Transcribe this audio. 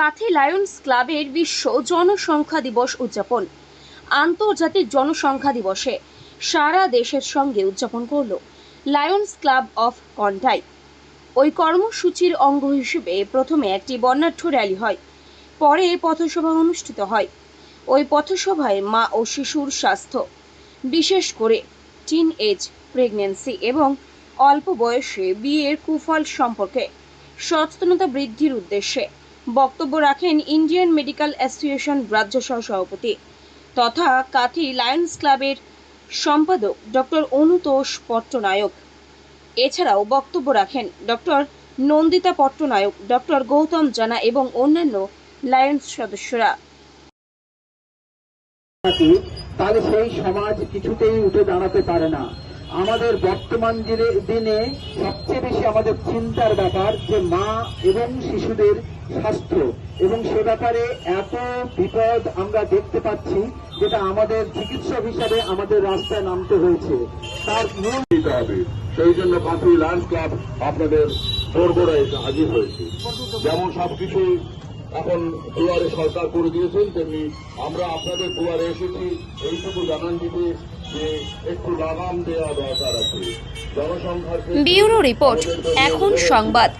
Kanthi Lions ক্লাবের বিশ্ব জনসংখ্যা দিবস উদযাপন। আন্তর্জাতিক জনসংখ্যা দিবসে সারা দেশের সঙ্গে উদযাপন করল লায়ন্স ক্লাব অফ কন্টাই। ওই কর্মসূচির অঙ্গ হিসেবে প্রথমে একটি বর্ণাঢ্য র্যালি হয়, পরে পথসভা অনুষ্ঠিত হয়। ওই পথসভায় মা ও শিশুর স্বাস্থ্য, বিশেষ করে টিন এজ প্রেগন্যান্সি এবং অল্প বয়সে বিয়ের কুফল সম্পর্কে সচেতনতা বৃদ্ধির উদ্দেশ্যে বক্তব্য রাখেন ইন্ডিয়ান মেডিকেল অ্যাসোসিয়েশন রাজ্য সহ সভাপতি তথা কাথি লায়ন্স ক্লাবের সম্পাদক ডক্টর অনুতোষ পট্টনায়ক। এছাড়াও বক্তব্য রাখেন ডক্টর নন্দিতা পট্টনায়ক, ডক্টর গৌতম জানা এবং অন্যান্য লায়ন্স সদস্যরা। তাহলে সেই সমাজ কিছুতেই উঠে দাঁড়াতে পারে না। আমাদের বর্তমান দিনে সবচেয়ে বেশি আমাদের চিন্তার ব্যাপার যে মা এবং শিশুদের স্বাস্থ্য এবং সে ব্যাপারে এত বিপদ আমরা দেখতে পাচ্ছি যেটা আমাদের চিকিৎসক হিসাবে আমাদের রাস্তায় নামতে হয়েছে। তার মূল দিতে হবে। সেই জন্য কাঁথি লায়ন্স ক্লাব আপনাদের দোরগোড়া এসে হাজির হয়েছে। যেমন সবকিছু এখন দুয়ারে সরকার করে দিয়েছেন তেমনি আমরা আপনাদের দুয়ারে এসেছি। এইটুকু জানান দিতে যে একটু লাগাম দেওয়া দরকার আছে। জনসংখ্যার ক্ষেত্রে ব্যুরো রিপোর্ট এখন সংবাদ।